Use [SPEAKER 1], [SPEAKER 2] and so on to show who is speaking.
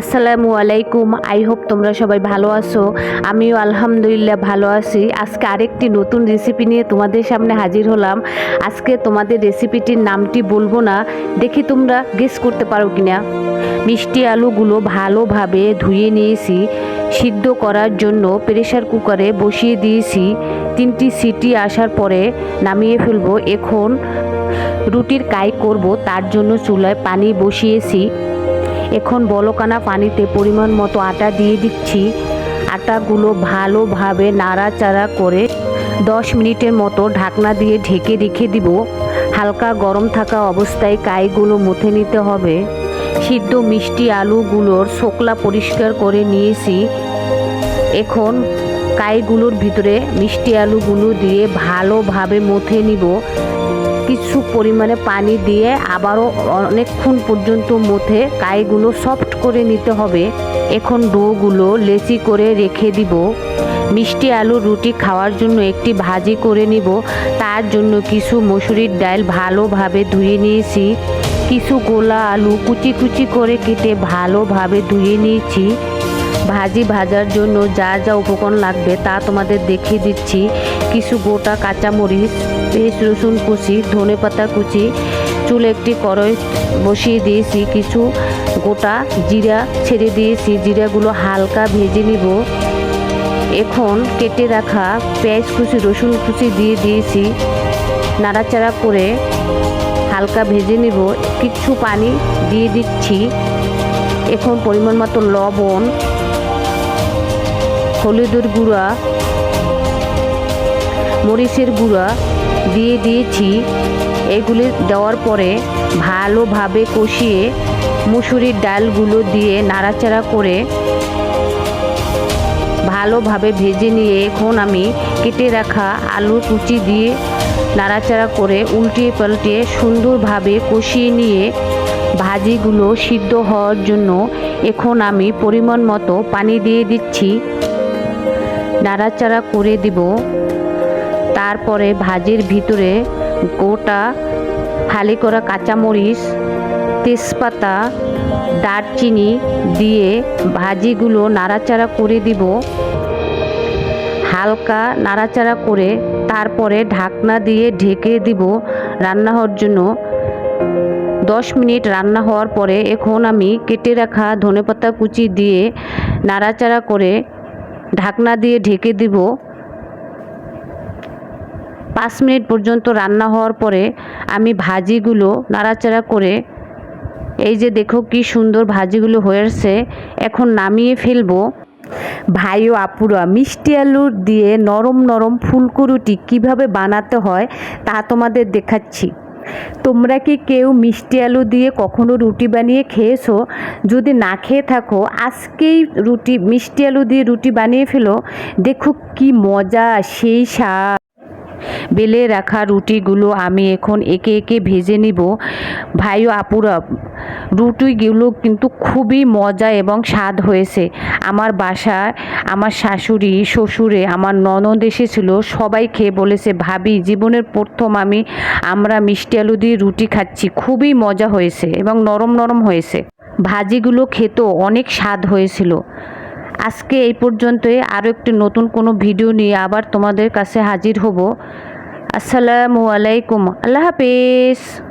[SPEAKER 1] আসসালামু আলাইকুম, I hope তোমরা সবাই ভালো আছো। আমিও আলহামদুলিল্লাহ ভালো আছি। আজকে আরেকটি নতুন রেসিপি নিয়ে তোমাদের সামনে হাজির হলাম। আজকে তোমাদের রেসিপিটির নামটি বলব না, দেখি তোমরা গেস করতে পারো কিনা। মিষ্টি আলুগুলো ভালোভাবে ধুয়ে নিয়েছি, সিদ্ধ করার জন্য প্রেশার কুকারে বসিয়ে দিয়েছি। তিনটি সিটি আসার পরে নামিয়ে ফেলব। এখন রুটির কাই করব, তার জন্য চুলায় পানি বসিয়েছি। এখন বলকানা পানিতে পরিমাণ মতো আটা দিয়ে দিচ্ছি। আটাগুলো ভালোভাবে নাড়াচাড়া করে দশ মিনিটের মতো ঢাকনা দিয়ে ঢেকে রেখে দিব। হালকা গরম থাকা অবস্থায় কাইগুলো মুথে নিতে হবে। সিদ্ধ মিষ্টি আলুগুলোর শোকলা পরিষ্কার করে নিয়েছি। এখন কাইগুলোর ভিতরে মিষ্টি আলুগুলো দিয়ে ভালোভাবে মুথে নিব। কিছু পরিমাণে পানি দিয়ে আবারও অনেকক্ষণ পর্যন্ত মধ্যে কাইগুলো সফট করে নিতে হবে। এখন ডোগুলো লেচি করে রেখে দিব। মিষ্টি আলু রুটি খাওয়ার জন্য একটি ভাজি করে নিব। তার জন্য কিছু মসুরির ডাল ভালোভাবে ধুয়ে নিয়েছি। কিছু গোলা আলু কুচি কুচি করে কেটে ভালোভাবে ধুয়ে নিয়েছি। ভাজি ভাজার জন্য যা যা উপকরণ লাগবে তা তোমাদের দেখিয়ে দিচ্ছি। কিছু গোটা কাঁচামরিচ পেস্ট রসুন কুচি, ধনে পাতা কুচি, চুলে একটি কড়াই বসিয়ে দিয়েছি। কিছু গোটা জিরা ছেড়ে দিয়েছি। জিরাগুলো হালকা ভেজে নিব। এখন কেটে রাখা পেঁয়াজ কুচি, রসুন কুচি দিয়ে দিয়েছি। নাড়াচাড়া করে হালকা ভেজে নিব। কিছু পানি দিয়ে দিচ্ছি। এখন পরিমাণ মতো লবণ হলুদের গুঁড়া, মরিচের গুঁড়া দিয়ে দিয়েছি। এগুলি দেওয়ার পরে ভালোভাবে কষিয়ে মুসুরির ডালগুলো দিয়ে নাড়াচাড়া করে ভালোভাবে ভেজে নিয়ে এখন আমি কেটে রাখা আলু কুচি দিয়ে নাড়াচাড়া করে উল্টিয়ে পাল্টিয়ে সুন্দরভাবে কষিয়ে নিয়ে ভাজিগুলো সিদ্ধ হওয়ার জন্য এখন আমি পরিমাণ মতো পানি দিয়ে দিচ্ছি। নাড়াচাড়া করে দিব। তারপরে ভাজির ভিতরে গোটা ফালি করা কাঁচামরিচ, তেজপাতা, দারচিনি দিয়ে ভাজিগুলো নাড়াচাড়া করে দিব। হালকা নাড়াচাড়া করে তারপরে ঢাকনা দিয়ে ঢেকে দিব রান্না হওয়ার জন্য। দশ মিনিট রান্না হওয়ার পরে এখন আমি কেটে রাখা ধনেপাতা কুচি দিয়ে নাড়াচাড়া করে ঢাকনা দিয়ে ঢেকে দিব। পাঁচ মিনিট পর্যন্ত রান্না হওয়ার পরে আমি ভাজিগুলো নাড়াচাড়া করে, এই যে দেখো কি সুন্দর ভাজিগুলো হয়েছে এখন নামিয়ে ফেলব। ভাই ও আপুরা, মিষ্টি আলুর দিয়ে নরম নরম ফুলকো রুটি কীভাবে বানাতে হয় তা তোমাদের দেখাচ্ছি। তোমরা কি কেউ মিষ্টি আলু দিয়ে কখনো রুটি বানিয়ে খেয়েছো? যদি না খেয়ে থাকো, আজকেই রুটি, মিষ্টি আলু দিয়ে রুটি বানিয়ে ফেলো। দেখো কি মজা, সেই স্বাদ। বেলে রাখা রুটিগুলো আমি এখন একে একে ভেজে নিব। ভাইও আপুরা রুটিগুলো কিন্তু খুবই মজা এবং স্বাদ হয়েছে। আমার বাসায় আমার শাশুড়ি, শ্বশুরে, আমার ননদ এসেছিল, সবাই খেয়ে বলেছে, ভাবি, জীবনের প্রথম আমি, আমরা মিষ্টি আলু দিয়ে রুটি খাচ্ছি। খুবই মজা হয়েছে এবং নরম নরম হয়েছে। ভাজিগুলো খেতেও অনেক স্বাদ হয়েছিল। আজকে এই পর্যন্তই। আরও একটি নতুন কোনো ভিডিও নিয়ে আবার তোমাদের কাছে হাজির হব। আসসালামু আলাইকুম। আল্লাহ হাফেজ।